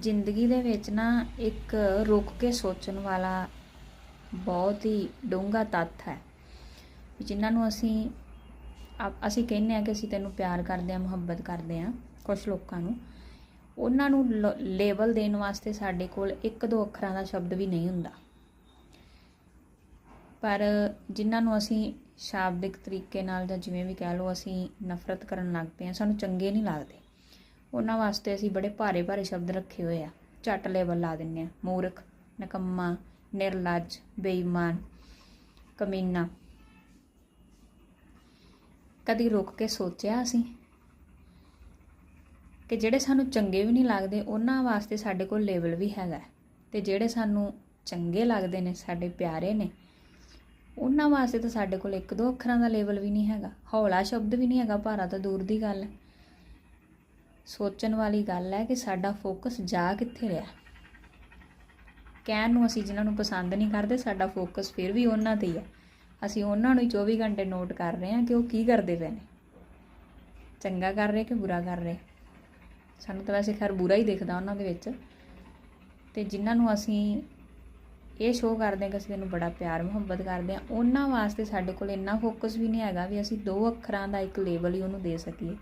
ਜ਼ਿੰਦਗੀ ਦੇ ਵਿੱਚ ਨਾ ਇੱਕ ਰੁਕ ਕੇ ਸੋਚਣ ਵਾਲਾ ਬਹੁਤ ਹੀ ਡੂੰਘਾ ਤੱਥ ਹੈ ਜਿਨ੍ਹਾਂ ਨੂੰ ਅਸੀਂ ਆਪ- ਅਸੀਂ ਕਹਿੰਦੇ ਆ ਕਿ ਅਸੀਂ ਤੈਨੂੰ ਪਿਆਰ ਕਰਦੇ ਆ ਮੁਹੱਬਤ ਕਰਦੇ ਆ ਕੁਝ ਲੋਕਾਂ ਨੂੰ, ਉਹਨਾਂ ਨੂੰ ਲੇਬਲ ਦੇਣ ਵਾਸਤੇ ਸਾਡੇ ਕੋਲ ਇੱਕ ਦੋ ਅੱਖਰਾਂ ਦਾ ਸ਼ਬਦ ਵੀ ਨਹੀਂ ਹੁੰਦਾ। ਪਰ ਜਿਨ੍ਹਾਂ ਨੂੰ ਅਸੀਂ ਸ਼ਾਬਦਿਕ ਤਰੀਕੇ ਨਾਲ ਜਾਂ ਜਿਵੇਂ ਵੀ ਕਹਿ ਲਓ ਅਸੀਂ ਨਫ਼ਰਤ ਕਰਨ ਲੱਗ ਪਏ ਆ ਸਾਨੂੰ ਚੰਗੇ ਨਹੀਂ ਲੱਗਦੇ। ਉਹਨਾਂ ਵਾਸਤੇ ਅਸੀਂ ਬੜੇ ਭਾਰੇ ਭਾਰੇ ਸ਼ਬਦ ਰੱਖੇ ਹੋਏ ਆ। ਝੱਟ ਲੇਬਲ ਲਾ ਦਿੰਨੇ ਆ। ਮੂਰਖ, ਨਕੰਮਾ, ਨਿਰਲੱਜ, ਬੇਈਮਾਨ, ਕਮੀਨਾ। ਕਦੀ ਰੁਕ ਕੇ ਸੋਚਿਆ ਅਸੀਂ ਕਿ ਜਿਹੜੇ ਸਾਨੂੰ ਚੰਗੇ ਵੀ ਨਹੀਂ ਲੱਗਦੇ, ਉਹਨਾਂ ਵਾਸਤੇ ਸਾਡੇ ਕੋਲ ਲੇਬਲ ਵੀ ਹੈਗਾ ਹੈ। ਤੇ ਜਿਹੜੇ ਸਾਨੂੰ ਚੰਗੇ ਲੱਗਦੇ ਨੇ, ਸਾਡੇ ਪਿਆਰੇ ਨੇ, ਉਹਨਾਂ ਵਾਸਤੇ ਤਾਂ ਸਾਡੇ ਕੋਲ ਇੱਕ ਦੋ ਅੱਖਰਾਂ ਦਾ ਲੇਬਲ ਵੀ ਨਹੀਂ ਹੈਗਾ। ਹੌਲਾ ਸ਼ਬਦ ਵੀ ਨਹੀਂ ਹੈਗਾ, ਭਾਰਾ ਤਾਂ ਦੂਰ ਦੀ ਗੱਲ ਹੈ। ਸੋਚਣ ਵਾਲੀ ਗੱਲ ਹੈ ਕਿ ਸਾਡਾ ਫੋਕਸ ਜਾ ਕਿੱਥੇ ਰਿਹਾ? ਕਹਿਣ ਨੂੰ ਅਸੀਂ ਜਿਨ੍ਹਾਂ ਨੂੰ ਪਸੰਦ ਨਹੀਂ ਕਰਦੇ, ਸਾਡਾ ਫੋਕਸ ਫਿਰ ਵੀ ਉਹਨਾਂ ਤੇ ਹੀ ਹੈ। ਅਸੀਂ ਉਹਨਾਂ ਨੂੰ ਹੀ 24 ਘੰਟੇ ਨੋਟ ਕਰ ਰਹੇ ਹਾਂ ਕਿ ਉਹ ਕੀ ਕਰਦੇ ਪਏ ਨੇ। ਚੰਗਾ ਕਰ ਰਹੇ ਕਿ ਬੁਰਾ ਕਰ ਰਹੇ? ਸਾਨੂੰ ਤਾਂ ਵੈਸੇ ਖੈਰ ਬੁਰਾ ਹੀ ਦਿਖਦਾ ਉਹਨਾਂ ਦੇ ਵਿੱਚ। ਤੇ ਜਿਨ੍ਹਾਂ ਨੂੰ ਅਸੀਂ ਇਹ ਸ਼ੋਅ ਕਰਦੇ ਹਾਂ ਕਿ ਅਸੀਂ ਇਹਨੂੰ ਬੜਾ ਪਿਆਰ, ਮੁਹੱਬਤ ਕਰਦੇ ਹਾਂ, ਉਹਨਾਂ ਵਾਸਤੇ ਸਾਡੇ ਕੋਲ ਇੰਨਾ ਫੋਕਸ ਵੀ ਨਹੀਂ ਹੈਗਾ ਵੀ ਅਸੀਂ ਦੋ ਅੱਖਰਾਂ ਦਾ ਇੱਕ ਲੇਬਲ ਹੀ ਉਹਨੂੰ ਦੇ ਸਕੀਏ।